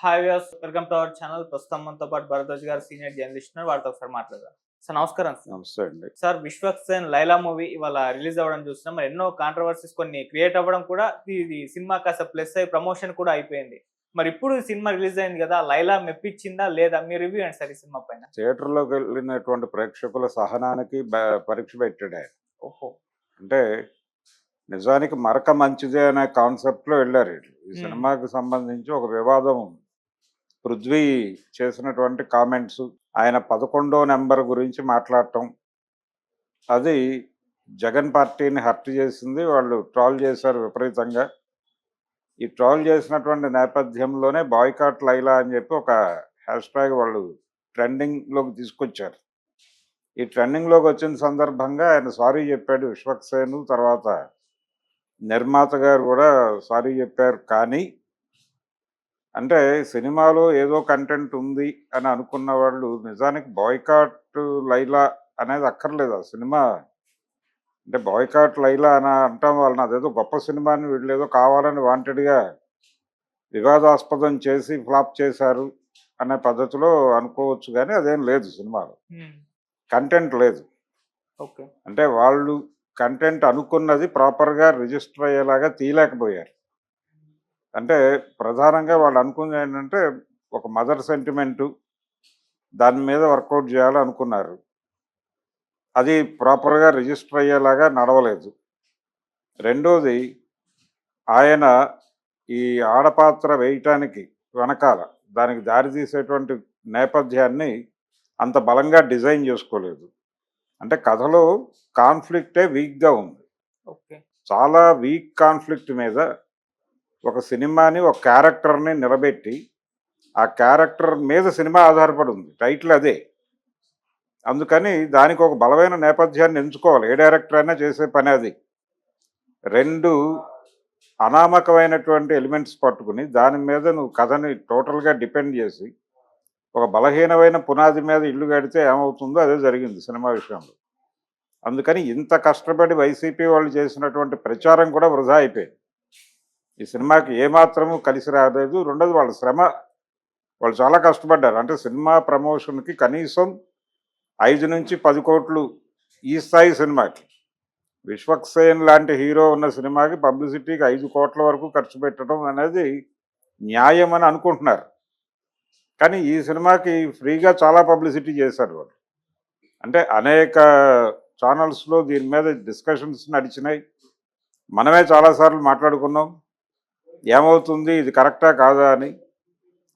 Hi views welcome to our channel ప్రస్తుతం మనతో పాటు భరద్వాజ్ గారు సీనియర్ జర్నలిస్ట్ ఉన్నారు. వారితో ఒకసారి మాట్లాడదాం. సార్ నమస్కారం. నమస్తే అండి. సార్ విశ్వక్సేన్ లైలా మూవీ ఇవాళ రిలీజ్ అవ్వడం చూస్తున్నాం. మరి ఎన్నో కాంట్రవర్సీస్ కొన్ని క్రియేట్ అవ్వడం కూడా ఇది సినిమా కాస్త ప్లస్ అయ్యి ప్రమోషన్ కూడా అయిపోయింది. మరి ఇప్పుడు ఈ సినిమా రిలీజ్ అయింది కదా లైలా మెప్పించిందా లేదా? మీ రివ్యూ అండి సార్ ఈ సినిమా పైన? థియేటర్లోకి వెళ్ళినటువంటి ప్రేక్షకుల సహనానికి పరీక్ష పెట్టాడు ఓహో. అంటే నిజానికి మరక మంచిదే అనే కాన్సెప్ట్లో వెళ్ళారు వీళ్ళు. ఈ. సినిమాకి సంబంధించి ఒక వివాదం పృథ్వీ చేసినటువంటి కామెంట్స్. ఆయన పదకొండో నెంబర్ గురించి మాట్లాడటం. అది జగన్ పార్టీని హర్ట్ చేసింది. వాళ్ళు ట్రాల్ చేశారు విపరీతంగా. ఈ ట్రాల్ చేసినటువంటి నేపథ్యంలోనే బాయ్కాట్ లైలా అని చెప్పి ఒక హ్యాష్ ట్యాగ్ వాళ్ళు ట్రెండింగ్లోకి తీసుకొచ్చారు. ఈ ట్రెండింగ్లోకి వచ్చిన సందర్భంగా ఆయన సారీ చెప్పాడు విశ్వక్సేను. తర్వాత నిర్మాత గారు కూడా సారీ చెప్పారు. కానీ అంటే సినిమాలో ఏదో కంటెంట్ ఉంది అని అనుకున్న వాళ్ళు నిజానికి బాయ్కాట్ లైలా అనేది అక్కర్లేదు. ఆ సినిమా అంటే బాయ్కాట్ లైలా అని అంటాం వాళ్ళని అదేదో గొప్ప సినిమాని వీళ్ళు ఏదో కావాలని వాంటెడ్గా వివాదాస్పదం చేసి ఫ్లాప్ చేశారు అనే పద్ధతిలో అనుకోవచ్చు కానీ అదేం లేదు సినిమాలో. కంటెంట్ లేదు. ఓకే. అంటే వాళ్ళు కంటెంట్ అనుకున్నది ప్రాపర్గా రిజిస్టర్ అయ్యేలాగా తీయలేకపోయారు. అంటే ప్రధానంగా వాళ్ళు అనుకున్నది ఏంటంటే ఒక మదర్ సెంటిమెంటు దాని మీద వర్కౌట్ చేయాలి అనుకున్నారు. అది ప్రాపర్గా రిజిస్టర్ అయ్యేలాగా నడవలేదు. రెండోది ఆయన ఈ ఆడపాత్ర వేయటానికి వెనకాల దానికి దారి తీసేటువంటి నేపథ్యాన్ని అంత బలంగా డిజైన్ చేసుకోలేదు. అంటే కథలో కాన్ఫ్లిక్టే వీక్గా ఉంది. ఓకే. చాలా వీక్ కాన్ఫ్లిక్ట్ మీద ఒక సినిమాని ఒక క్యారెక్టర్ని నిలబెట్టి ఆ క్యారెక్టర్ మీద సినిమా ఆధారపడి ఉంది టైటిల్ అదే. అందుకని దానికి ఒక బలమైన నేపథ్యాన్ని ఎంచుకోవాలి. ఏ డైరెక్టర్ అయినా చేసే పని అది. రెండు అనామకమైనటువంటి ఎలిమెంట్స్ పట్టుకుని దాని మీద నువ్వు కథని టోటల్గా డిపెండ్ చేసి ఒక బలహీనమైన పునాది మీద ఇల్లు కడితే ఏమవుతుందో అదే జరిగింది సినిమా విషయంలో. అందుకని ఇంత కష్టపడి వైసీపీ వాళ్ళు చేసినటువంటి ప్రచారం కూడా వృధా అయిపోయింది. ఈ సినిమాకి ఏమాత్రము కలిసి రాలేదు. రెండోది వాళ్ళ శ్రమ. వాళ్ళు చాలా కష్టపడ్డారు. అంటే సినిమా ప్రమోషన్కి కనీసం ఐదు నుంచి పది కోట్లు ఈ స్థాయి సినిమాకి. విశ్వక్సేన్ లాంటి హీరో ఉన్న సినిమాకి పబ్లిసిటీకి ఐదు కోట్ల వరకు ఖర్చు పెట్టడం అనేది న్యాయం అని అనుకుంటున్నారు. కానీ ఈ సినిమాకి ఫ్రీగా చాలా పబ్లిసిటీ చేశారు వాళ్ళు. అంటే అనేక ఛానల్స్లో దీని మీద డిస్కషన్స్ నడిచినాయి. మనమే చాలాసార్లు మాట్లాడుకున్నాం. ఏమవుతుంది? ఇది కరెక్టా కాదా అని.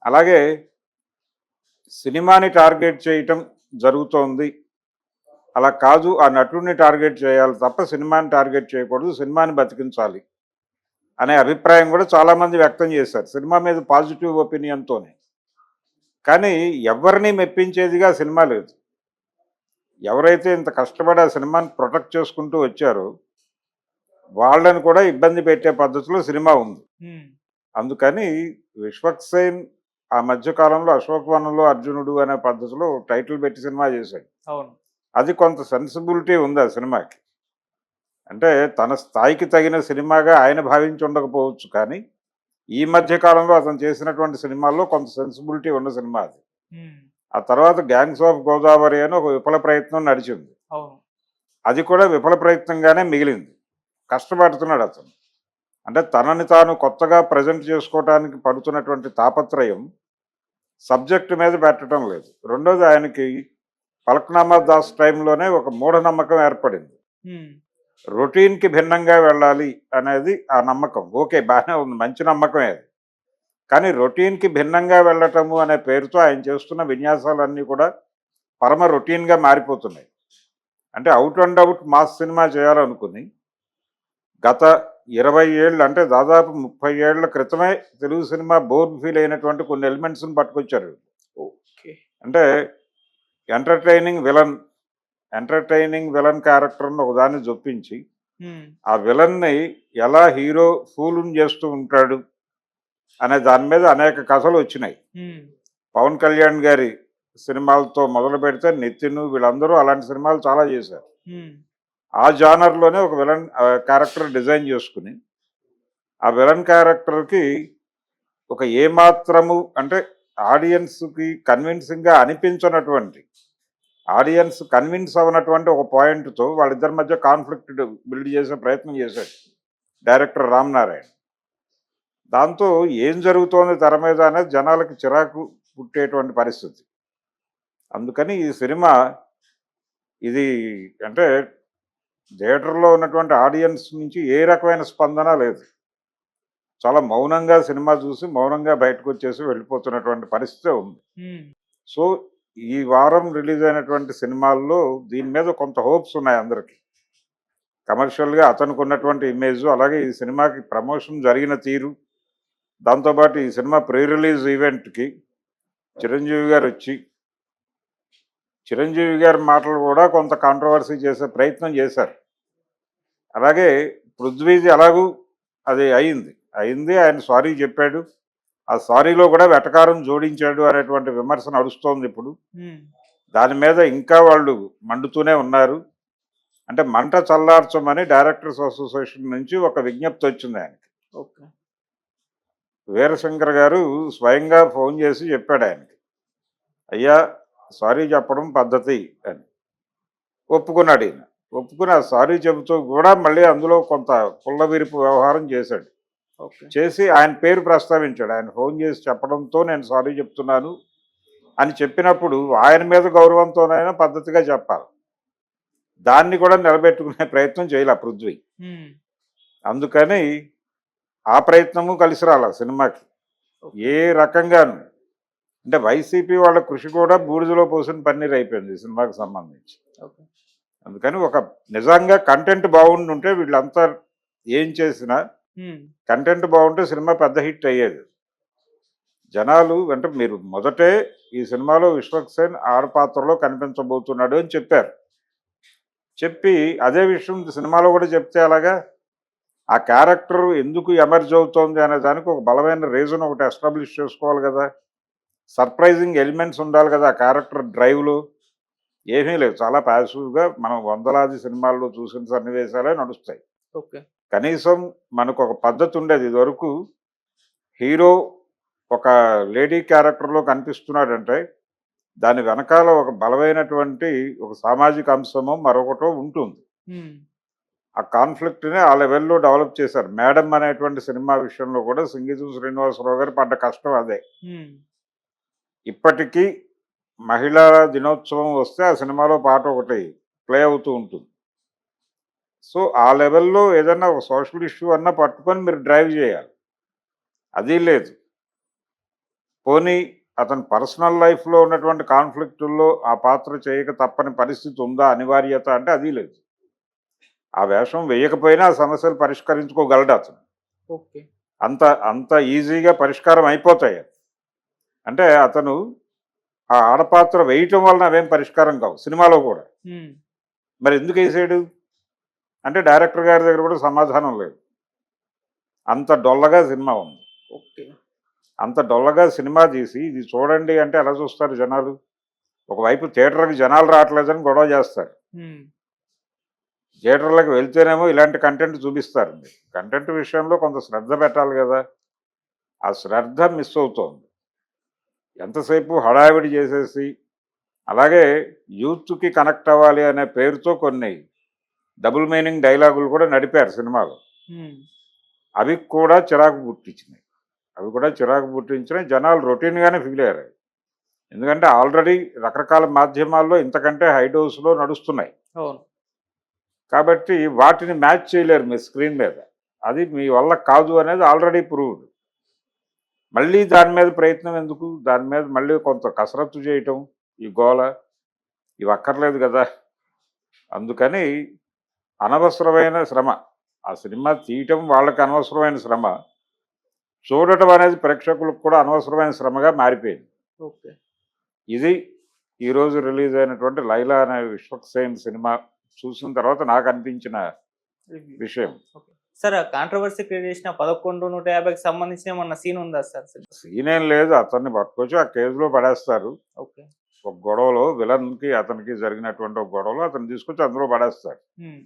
అలాగే సినిమాని టార్గెట్ చేయటం జరుగుతోంది. అలా కాదు ఆ నటుడిని టార్గెట్ చేయాలి తప్ప సినిమాని టార్గెట్ చేయకూడదు సినిమాని బతికించాలి అనే అభిప్రాయం కూడా చాలామంది వ్యక్తం చేశారు. సినిమా మీద పాజిటివ్ ఒపీనియన్తోనే. కానీ ఎవరిని మెప్పించేదిగా సినిమా లేదు. ఎవరైతే ఇంత కష్టపడి ఆ సినిమాని ప్రొటెక్ట్ చేసుకుంటూ వచ్చారో వాళ్ళని కూడా ఇబ్బంది పెట్టే పద్ధతిలో సినిమా ఉంది. అందుకని విశ్వక్సేన్ ఆ మధ్య కాలంలో అశోక్ వనంలో అర్జునుడు అనే పద్ధతిలో టైటిల్ పెట్టి సినిమా చేశాడు. అది కొంత సెన్సిబిలిటీ ఉంది ఆ సినిమాకి. అంటే తన స్థాయికి తగిన సినిమాగా ఆయన భావించి ఉండకపోవచ్చు కానీ ఈ మధ్య కాలంలో అతను చేసినటువంటి సినిమాల్లో కొంత సెన్సిబిలిటీ ఉన్న సినిమా అది. ఆ తర్వాత గ్యాంగ్స్ ఆఫ్ గోదావరి అని ఒక విఫల ప్రయత్నం నడిచింది. అది కూడా విఫల ప్రయత్నంగానే మిగిలింది. కష్టపడుతున్నాడు అతను. అంటే తనని తాను కొత్తగా ప్రజెంట్ చేసుకోవడానికి పడుతున్నటువంటి తాపత్రయం సబ్జెక్ట్ మీద పెట్టడం లేదు. రెండోది ఆయనకి పలక్నామా దాస్ టైంలోనే ఒక మూఢనమ్మకం ఏర్పడింది. రొటీన్కి భిన్నంగా వెళ్ళాలి అనేది ఆ నమ్మకం. ఓకే బాగానే ఉంది మంచి నమ్మకమే అది. కానీ రొటీన్కి భిన్నంగా వెళ్ళటము అనే పేరుతో ఆయన చేస్తున్న విన్యాసాలన్నీ కూడా పరమ రొటీన్గా మారిపోతున్నాయి. అంటే out and out mass cinema చేయాలనుకుని గత ఇరవై ఏళ్ళు అంటే దాదాపు ముప్పై ఏళ్ళ క్రితమే తెలుగు సినిమా బోర్ ఫీల్ అయినటువంటి కొన్ని ఎలిమెంట్స్ని పట్టుకొచ్చారు ఓకే. అంటే ఎంటర్టైనింగ్ విలన్ ఎంటర్టైనింగ్ విలన్ క్యారెక్టర్ని ఒకదాన్ని జొప్పించి ఆ విలన్ని ఎలా హీరో ఫూలుని చేస్తూ ఉంటాడు అనే దాని మీద అనేక కథలు వచ్చినాయి. పవన్ కళ్యాణ్ గారి సినిమాలతో మొదలు పెడితే నితిన్ వీళ్ళందరూ అలాంటి సినిమాలు చాలా చేశారు. ఆ జానర్లోనే ఒక విలన్ క్యారెక్టర్ డిజైన్ చేసుకుని ఆ విలన్ క్యారెక్టర్కి ఒక ఏమాత్రము అంటే ఆడియన్స్కి కన్విన్సింగ్గా అనిపించినటువంటి ఆడియన్స్ కన్విన్స్ అవ్వనటువంటి ఒక పాయింట్తో వాళ్ళిద్దరి మధ్య కాన్ఫ్లిక్ట్ బిల్డ్ చేసే ప్రయత్నం చేశాడు డైరెక్టర్ రామ్ నారాయణ. దాంతో ఏం జరుగుతోంది తెర మీద అనేది జనాలకి చిరాకు పుట్టేటువంటి పరిస్థితి. అందుకని ఈ సినిమా ఇది అంటే థియేటర్లో ఉన్నటువంటి ఆడియన్స్ నుంచి ఏ రకమైన స్పందన లేదు. చాలా మౌనంగా సినిమా చూసి మౌనంగా బయటకు వచ్చేసి వెళ్ళిపోతున్నటువంటి పరిస్థితి ఉంది. సో ఈ వారం రిలీజ్ అయినటువంటి సినిమాల్లో దీని మీద కొంత హోప్స్ ఉన్నాయి అందరికీ. కమర్షియల్గా అతనికి ఉన్నటువంటి ఇమేజ్ అలాగే ఈ సినిమాకి ప్రమోషన్ జరిగిన తీరు దాంతోపాటు ఈ సినిమా ప్రీ రిలీజ్ ఈవెంట్కి చిరంజీవి గారు వచ్చి చిరంజీవి గారి మాటలు కూడా కొంత కాంట్రవర్సీ చేసే ప్రయత్నం చేశారు. అలాగే పృథ్వీది ఎలాగూ అది అయింది. అయింది ఆయన సారీ చెప్పాడు. ఆ సారీలో కూడా వెటకారం జోడించాడు అనేటువంటి విమర్శ నడుస్తోంది ఇప్పుడు. దాని మీద ఇంకా వాళ్ళు మండుతూనే ఉన్నారు. అంటే మంట చల్లార్చమని డైరెక్టర్స్ అసోసియేషన్ నుంచి ఒక విజ్ఞప్తి వచ్చింది ఆయనకి. ఓకే. వీరశంకర్ గారు స్వయంగా ఫోన్ చేసి చెప్పాడు ఆయనకి. అయ్యా సారీ చెప్పడం పద్ధతి అని. ఒప్పుకున్నాడు ఈయన. ఒప్పుకుని ఆ సారీ చెబుతూ కూడా మళ్ళీ అందులో కొంత పుల్లవిరుపు వ్యవహారం చేశాడు. చేసి ఆయన పేరు ప్రస్తావించాడు. ఆయన ఫోన్ చేసి చెప్పడంతో నేను సారీ చెప్తున్నాను అని చెప్పినప్పుడు ఆయన మీద గౌరవంతోనైనా పద్ధతిగా చెప్పాలి. దాన్ని కూడా నిలబెట్టుకునే ప్రయత్నం చేయాలి పృథ్వీ. అందుకని ఆ ప్రయత్నము కలిసి రాల సినిమాకి. ఏ రకంగాను అంటే వైసీపీ వాళ్ళ కృషి కూడా బూడిదలో పోసిన పన్నీర్ అయిపోయింది సినిమాకి సంబంధించి. ఓకే. అందుకని ఒక నిజంగా కంటెంట్ బాగుండుంటే వీళ్ళంతా ఏం చేసినా కంటెంట్ బాగుంటే సినిమా పెద్ద హిట్ అయ్యేది. జనాలు అంటే మీరు మొదటే ఈ సినిమాలో విశ్వక్ సేన్ ఆడ పాత్రలో కనిపించబోతున్నాడు అని చెప్పారు. చెప్పి అదే విషయం సినిమాలో కూడా చెప్తే అలాగా ఆ క్యారెక్టర్ ఎందుకు ఎమర్జ్ అవుతోంది అనే దానికి ఒక బలమైన రీజన్ ఒకటి ఎస్టాబ్లిష్ చేసుకోవాలి కదా. సర్ప్రైజింగ్ ఎలిమెంట్స్ ఉండాలి కదా ఆ క్యారెక్టర్ డ్రైవ్లో. ఏమీ లేదు చాలా ప్యాసివ్గా మనం వందలాది సినిమాల్లో చూసిన సన్నివేశాలే నడుస్తాయి. ఓకే. కనీసం మనకు ఒక పద్ధతి ఉండేది ఇదివరకు హీరో ఒక లేడీ క్యారెక్టర్లో కనిపిస్తున్నాడంటే దాని వెనకాల ఒక బలమైనటువంటి ఒక సామాజిక అంశమో మరొకటో ఉంటుంది. ఆ కాన్ఫ్లిక్ట్ని ఆ లెవెల్లో డెవలప్ చేశారు. మేడం అనేటువంటి సినిమా విషయంలో కూడా సింగీతం శ్రీనివాసరావు గారు పడ్డ కష్టం అదే. ఇప్పటికీ మహిళా దినోత్సవం వస్తే ఆ సినిమాలో పాట ఒకటి ప్లే అవుతూ ఉంటుంది. సో ఆ లెవెల్లో ఏదన్నా ఒక సోషల్ ఇష్యూ అన్నా పట్టుకొని మీరు డ్రైవ్ చేయాలి. అది లేదు. పోనీ అతని పర్సనల్ లైఫ్లో ఉన్నటువంటి కాన్ఫ్లిక్టుల్లో ఆ పాత్ర చేయక తప్పని పరిస్థితి ఉందా? అనివార్యత అంటే అది లేదు. ఆ వేషం వేయకపోయినా ఆ సమస్యలు పరిష్కరించుకోగలడు అతను. ఓకే. అంత అంత ఈజీగా పరిష్కారం అయిపోతాయి అంటే అతను ఆ ఆడపాత్ర వేయటం వలన అవేం పరిష్కారం కావు సినిమాలో కూడా. మరి ఎందుకు వేసాడు? అంటే డైరెక్టర్ గారి దగ్గర కూడా సమాధానం లేదు. అంత డొల్లగా సినిమా ఉంది. ఓకే. అంత డొల్లగా సినిమా తీసి ఇది చూడండి అంటే ఎలా చూస్తారు జనాలు? ఒకవైపు థియేటర్కి జనాలు రావట్లేదని గొడవ చేస్తారు. థియేటర్లకు వెళ్తేనేమో ఇలాంటి కంటెంట్ చూపిస్తారు. కంటెంట్ విషయంలో కొంత శ్రద్ధ పెట్టాలి కదా. ఆ శ్రద్ధ మిస్ అవుతోంది. ఎంతసేపు హడావిడి చేసేసి అలాగే యూత్కి కనెక్ట్ అవ్వాలి అనే పేరుతో కొన్ని డబుల్ మీనింగ్ డైలాగులు కూడా నడిపారు సినిమాలో. అవి కూడా చిరాకు పుట్టించినాయి. అవి కూడా చిరాకు పుట్టించినాయి. జనాలు రొటీన్గానే ఫీల్ అయ్యారు. ఎందుకంటే ఆల్రెడీ రకరకాల మాధ్యమాల్లో ఇంతకంటే హై డోస్లో నడుస్తున్నాయి. అవును. కాబట్టి వాటిని మ్యాచ్ చేయలేరు మీ స్క్రీన్ మీద. అది మీ వల్ల కాదు అనేది ఆల్రెడీ ప్రూవ్డ్. మళ్ళీ దాని మీద ప్రయత్నం ఎందుకు? దాని మీద మళ్ళీ కొంత కసరత్తు చేయటం ఈ గోల ఇవి అక్కర్లేదు కదా. అందుకని అనవసరమైన శ్రమ. ఆ సినిమా తీయటం వాళ్ళకి అనవసరమైన శ్రమ. చూడటం అనేది ప్రేక్షకులకు కూడా అనవసరమైన శ్రమగా మారిపోయింది. ఓకే. ఇది ఈరోజు రిలీజ్ అయినటువంటి లైలా అనే విశ్వక్సేన్ సినిమా చూసిన తర్వాత నాకు అనిపించిన విషయం. సార్ కాంట్రవర్సీ క్రియేట్ చేసిన పదకొండు నూట యాభైకి సంబంధించిన ఏమన్నా సీన్ ఉందా సార్? సీన్ ఏం లేదు అతన్ని పట్టుకొచ్చి ఆ కేసులో పడేస్తారు. ఓకే. ఒక గొడవలో విలన్కి అతనికి జరిగినటువంటి ఒక గొడవలో అతను తీసుకొచ్చి అందులో పడేస్తారు.